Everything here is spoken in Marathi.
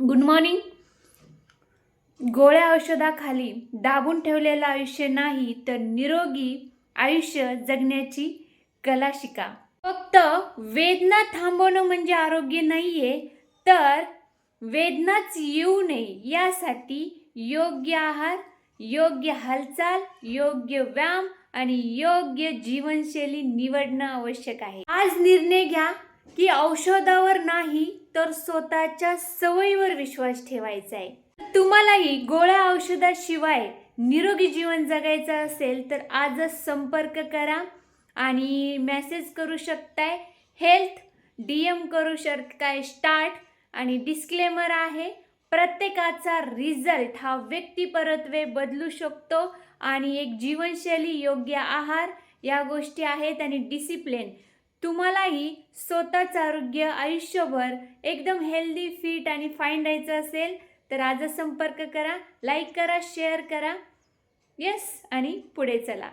गुड मॉर्निंग गोळ्या औषधाखाली दाबून ठेवलेलं आयुष्य नाही तर निरोगी आयुष्य जगण्याची कला शिका. फक्त वेदना थांबवणं म्हणजे आरोग्य नाहीये तर वेदनाच येऊ नये यासाठी योग्य आहार योग्य हालचाल योग्य व्यायाम आणि योग्य जीवनशैली निवडणं आवश्यक आहे. आज निर्णय घ्या. की औषधावर नाही तर स्वतःच्या सवयीवर विश्वास ठेवायचा आहे तुम्हालाही गोळ्या औषधाशिवाय निरोगी जीवन जगायचं असेल तर आजच संपर्क करा आणि मेसेज करू शकताय. हेल्थ डी एम करू शकताय स्टार्ट. आणि डिस्क्लेमर आहे प्रत्येकाचा रिझल्ट हा व्यक्तिपरत्वे बदलू शकतो. आणि एक जीवनशैली योग्य आहार या गोष्टी आहेत. आणि डिसिप्लिन तुम्हालाही स्वतःचं आरोग्य आयुष्यभर एकदम हेल्दी फिट आणि फाईन राहायचं असेल तर आजच संपर्क करा लाईक करा शेअर करा. येस आणि पुढे चला.